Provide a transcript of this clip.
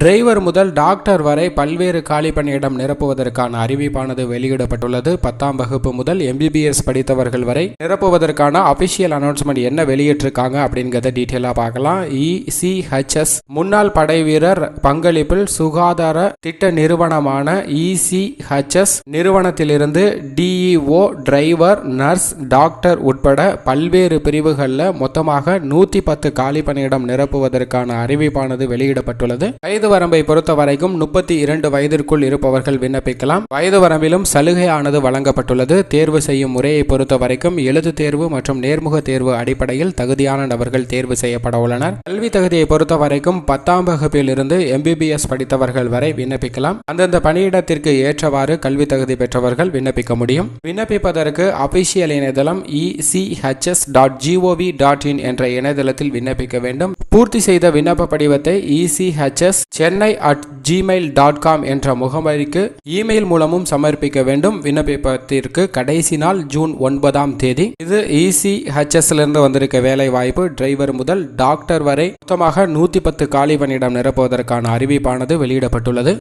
Driver முதல் doctor வரை பல்வேறு காலி பணியிடம் நிரப்புவதற்கான அறிவிப்பானது வெளியிடப்பட்டுள்ளது. பத்தாம் வகுப்பு முதல் எம்பிபிஎஸ் படித்தவர்கள் வரை நிரப்புவதற்கான அபிஷியல் அனௌன்ஸ்மெண்ட் என்ன வெளியிட்டிருக்காங்க அப்படிங்கிறத டீட்டெயிலாக பார்க்கலாம். இசிஹெச்எஸ் முன்னாள் படை வீரர் பங்களிப்பில் சுகாதார திட்ட நிறுவனமான இசிஹெச்எஸ் நிறுவனத்திலிருந்து டிஇஓ டிரைவர் நர்ஸ் டாக்டர் உட்பட பல்வேறு பிரிவுகளில் மொத்தமாக நூற்றி பத்து காலி பணியிடம் நிரப்புவதற்கான அறிவிப்பானது வெளியிடப்பட்டுள்ளது. வயது வரம்பை பொறுத்த வரைக்கும் முப்பத்தி இரண்டு வயதிற்குள் இருப்பவர்கள் விண்ணப்பிக்கலாம். வயது வரம்பிலும் சலுகையானது வழங்கப்பட்டுள்ளது. தேர்வு செய்யும் முறையை பொறுத்த வரைக்கும் எழுத்து தேர்வு மற்றும் நேர்முக தேர்வு அடிப்படையில் தகுதியான நபர்கள் தேர்வு செய்யப்பட உள்ளனர். கல்வி தகுதியை பொறுத்த வரைக்கும் பத்தாம் வகுப்பில் இருந்து எம்பிபிஎஸ் படித்தவர்கள் வரை விண்ணப்பிக்கலாம். அந்தந்த பணியிடத்திற்கு ஏற்றவாறு கல்வி தகுதி பெற்றவர்கள் விண்ணப்பிக்க முடியும். விண்ணப்பிப்பதற்கு அபிஷியல் இணையதளம் ECHS dot G O V dot in என்ற இணையதளத்தில் விண்ணப்பிக்க வேண்டும். பூர்த்தி செய்த விண்ணப்ப படிவத்தை ECHS Chennai at Gmail dot com என்ற முகவரிக்கு இமெயில் மூலமும் சமர்ப்பிக்க வேண்டும். விண்ணப்பிப்பதற்கு கடைசி நாள் ஜூன் ஒன்பதாம் தேதி. இது இசிஹெச்எஸ்ல இருந்து வந்திருக்க வேலை வாய்ப்பு டிரைவர் முதல் டாக்டர் வரை மொத்தமாக நூத்தி பத்து காலி பணியிடம் நிரப்புவதற்கான அறிவிப்பானது வெளியிடப்பட்டுள்ளது.